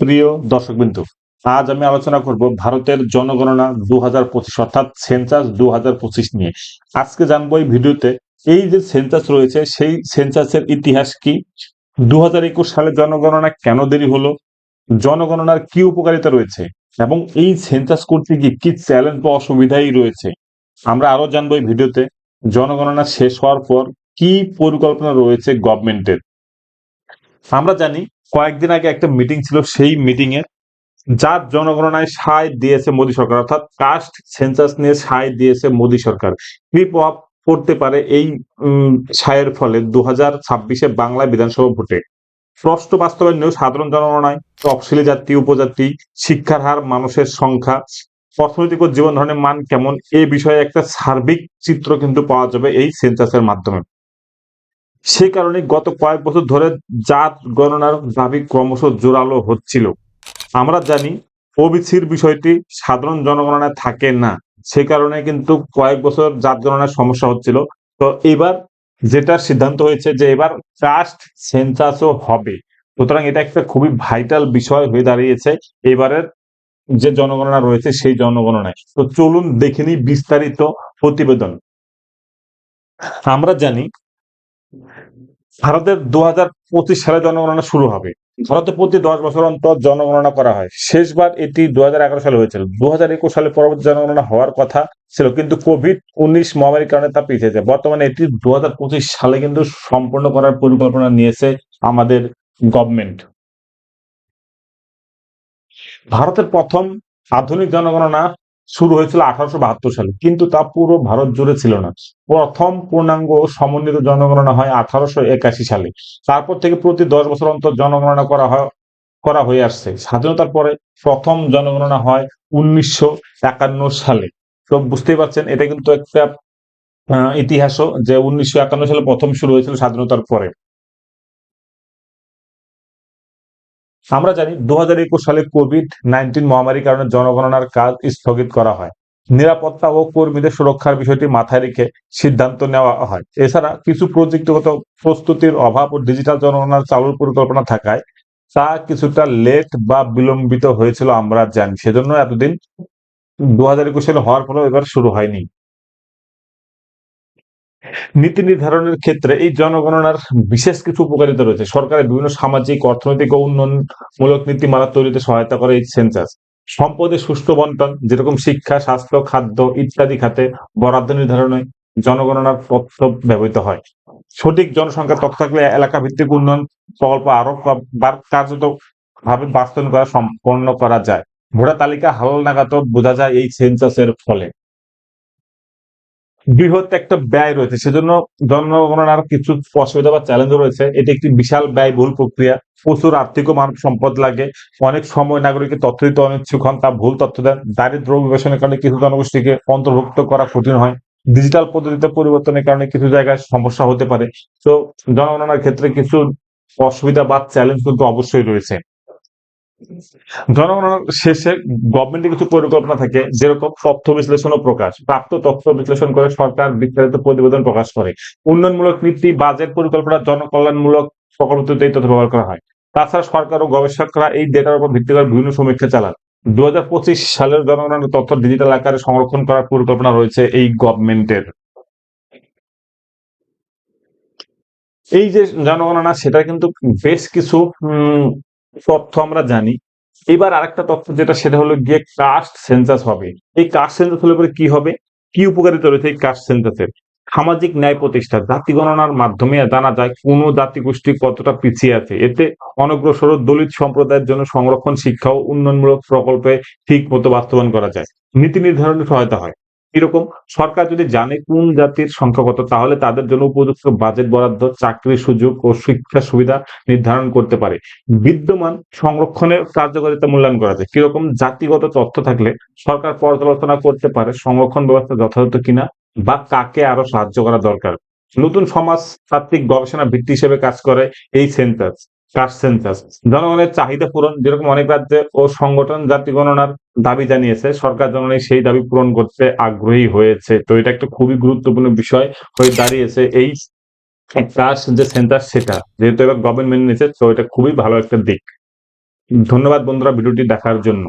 প্রিয় দর্শকবিন্দু, আজ আমি আলোচনা করব ভারতের জনগণনা দু হাজার পঁচিশ অর্থাৎ সেন্সাস দু হাজার পঁচিশ নিয়ে। আজকে জানব এই ভিডিওতে এই যে সেন্সাস রয়েছে, সেই সেন্সাসের ইতিহাস কি? দু হাজার একুশ সালে জনগণনা কেন দেরি হলো? জনগণনার কি উপকারিতা রয়েছে? এবং এই সেন্সাস করতে গিয়ে কি চ্যালেঞ্জ বা অসুবিধাই রয়েছে? আমরা আরও জানব এই ভিডিওতে। জনগণনা শেষ হওয়ার পর কি পরিকল্পনা রয়েছে গভর্নমেন্টের আমরা জানি কয়েকদিন আগে একটা মিটিং ছিল, সেই মিটিং এ যার জনগণনায় সায় দিয়েছে মোদী সরকার, অর্থাৎ কাস্ট সেন্সাস নিয়ে সায় দিয়েছে মোদী সরকার। কি প্রভাব পড়তে পারে এই সায়ের ফলে দু হাজার ছাব্বিশে বাংলা বিধানসভা ভোটে? প্রশ্ন বাস্তবায়ন সাধারণ জনগণনায় তফসিলি জাতি, উপজাতি, শিক্ষার হার, মানুষের সংখ্যা, অর্থনৈতিক ও জীবন ধারণের মান কেমন? এ বিষয়ে একটা সার্বিক চিত্র কিন্তু পাওয়া যাবে এই সেন্সাসের মাধ্যমে। সেই কারণে গত কয়েক বছর ধরে জাত গণনার দাবি ক্রমশ জোরালো হচ্ছিল। আমরা জানি, ওবিসির বিষয়টি সাধারণ জনগণনায় থাকে না। সে কারণে কিন্তু কয়েক বছর জাত গণনার সমস্যা হচ্ছিল। তো এবার যেটা সিদ্ধান্ত হয়েছে যে এবার কাস্ট সেন্সাসও হবে। সুতরাং এটা একটা খুবই ভাইটাল বিষয় হয়ে দাঁড়িয়েছে। এবারের যে জনগণনা রয়েছে সেই জনগণনায়। তো চলুন দেখে নিই বিস্তারিত প্রতিবেদন। আমরা জানি ভারতের দু হাজার পঁচিশ সালে জনগণনা শুরু হবে। ভারতে প্রতি দশ বছর অন্তর জনগণনা করা হয়। শেষবার এটি দু হাজার এগারো সালে হয়েছিল। দু হাজার একুশ সালে পরবর্তী জনগণনা হওয়ার কথা ছিল, কিন্তু কোভিড উনিশ মহামারীর কারণে তা পিছিয়ে যায়। বর্তমানে এটি দু হাজার পঁচিশ সালে কিন্তু সম্পন্ন করার পরিকল্পনা নিয়েছে আমাদের গভর্নমেন্ট। ভারতের প্রথম আধুনিক জনগণনা শুরু হয়েছিল আঠারোশো বাহাত্তর সালে, কিন্তু তা পুরো ভারত জুড়ে ছিল না। প্রথম পূর্ণাঙ্গ সমন্বিত জনগণনা হয় আঠারোশো একাশি সালে। তারপর থেকে প্রতি দশ বছর অন্তর জনগণনা করা হয়, করা হয়ে আসছে। স্বাধীনতার পরে প্রথম জনগণনা হয় উনিশশো একান্ন সালে। তো বুঝতেই পারছেন, এটা কিন্তু একটা ইতিহাসও যে উনিশশো একান্ন সালে প্রথম শুরু হয়েছিল স্বাধীনতার পরে। আমরা জানি দু হাজার একুশ সালে কোভিড নাইন্টিন মহামারীর কারণে জনগণনার কাজ স্থগিত করা হয়। নিরাপত্তা ও কর্মীদের সুরক্ষার বিষয়টি মাথায় রেখে সিদ্ধান্ত নেওয়া হয়। এছাড়া কিছু প্রযুক্তিগত প্রস্তুতির অভাব ও ডিজিটাল জনগণনার চালুর পরিকল্পনা থাকায় তা কিছুটা লেট বা বিলম্বিত হয়েছিল আমরা জানি। সেজন্য এতদিন দু হাজার একুশ সালে হওয়ার ফলে এবার শুরু হয়নি। নীতি নির্ধারণের ক্ষেত্রে এই জনগণনার বিশেষ কিছু উপকারিতা রয়েছে। সরকারের বিভিন্ন সামাজিক, অর্থনৈতিক ও উন্নয়নমূলক নীতিমালা তৈরিতে সহায়তা করে এই সেন্সাস। সম্পদের সুষ্ঠু বন্টন, যেরকম শিক্ষা, স্বাস্থ্য, খাদ্য ইত্যাদি খাতে বরাদ্দ নির্ধারণে জনগণনার তথ্য ব্যবহৃত হয়। সঠিক জনসংখ্যা তথ্য থাকলে এলাকা ভিত্তিক উন্নয়ন প্রকল্প আরও কার্যত ভাবে বাস্তবায়ন করা সম্পন্ন করা যায়। ভোটার তালিকা হাল নাগাদ বোঝা যায় এই সেন্সাসের ফলে। বৃহৎ একটা ব্যয় রয়েছে। সেজন্য জনগণনার কিছু অসুবিধা বা চ্যালেঞ্জ রয়েছে। এটি একটি বিশাল ব্যয়বহুল প্রক্রিয়া। প্রচুর আর্থিক ও মানব সম্পদ লাগে। অনেক সময় নাগরিকের তথ্য দিতে অনিচ্ছুক হন, তা ভুল তথ্য দেন। দারিদ্র বিবেচনার কারণে কিছু জনগোষ্ঠীকে অন্তর্ভুক্ত করা কঠিন হয়। ডিজিটাল পদ্ধতিতে পরিবর্তনের কারণে কিছু জায়গায় সমস্যা হতে পারে। তো জনগণনার ক্ষেত্রে কিছু অসুবিধা বা চ্যালেঞ্জ কিন্তু অবশ্যই রয়েছে। জনগণনার শেষে গভর্নমেন্টের কিছু পরিকল্পনা থাকে, যেরকম তথ্য বিশ্লেষণ ও প্রকাশ, প্রাপ্ত তথ্য বিশ্লেষণ করে সরকার বিস্তারিত প্রতিবেদন প্রকাশ করে। উন্নয়নমূলক নীতি বাজেট পরিকল্পনা, জনকল্যাণমূলক প্রকল্পতে এই তথ্য ব্যবহার করা হয়। তাছাড়া সরকার ও গবেষকরা এই ডেটার উপর ভিত্তি করে বিভিন্ন সমীক্ষা চালান। দু হাজার পঁচিশ সালের জনগণনার তথ্য ডিজিটাল আকারে সংরক্ষণ করার পরিকল্পনা রয়েছে এই গভর্নমেন্টের এই যে জনগণনা, সেটা কিন্তু বেশ কিছু তথ্য আমরা জানি। এবার আরেকটা তথ্য যেটা, সেটা হলো গিয়ে কাস্ট সেন্সাস হবে। এই কাস্ট সেন্সাস হলে পরে কি হবে? কি উপকারিতা রয়েছে এই কাস্ট সেন্সাসের সামাজিক ন্যায় প্রতিষ্ঠা, জাতি গণনার মাধ্যমে জানা যায় কোন জাতি গোষ্ঠী কতটা পিছিয়ে আছে। এতে অনগ্রসর দলিত সম্প্রদায়ের জন্য সংরক্ষণ, শিক্ষা ও উন্নয়নমূলক প্রকল্পে ঠিক মতো বাস্তবায়ন করা যায়। নীতি নির্ধারণে সহায়তা হয়। এরকম সরকার যদি জানে কোন জাতির সংখ্যা কত, তাহলে তাদের জন্য উপযুক্ত বাজেট বরাদ্দ, চাকরির সুযোগ ও শিক্ষা সুবিধা নির্ধারণ করতে পারে। বিদ্যমান সংরক্ষণের কার্যকারিতা মূল্যায়ন করা যায়। কীরকম জাতিগত তথ্য থাকলে সরকার পর্যালোচনা করতে পারে সংরক্ষণ ব্যবস্থা যথাযথ কিনা বা কাকে আরও সাহায্য করা দরকার। নতুন সমাজতাত্ত্বিক গবেষণা ভিত্তি হিসেবে কাজ করে এই সেন্সাস কাস্ট সেন্সাস জনগণের চাহিদা পূরণ, যেরকম অনেক রাজ্যে ও সংগঠন জাতি গণনার দাবি জানিয়েছে, সরকার জনগণের সেই দাবি পূরণ করতে আগ্রহী হয়েছে। তো এটা একটা খুবই গুরুত্বপূর্ণ বিষয় হয়ে দাঁড়িয়েছে এই কাস্ট যে সেন্সাস সেটা, যেহেতু এবার গভর্নমেন্ট নিয়েছে, তো এটা খুবই ভালো একটা দিক। ধন্যবাদ বন্ধুরা ভিডিওটি দেখার জন্য।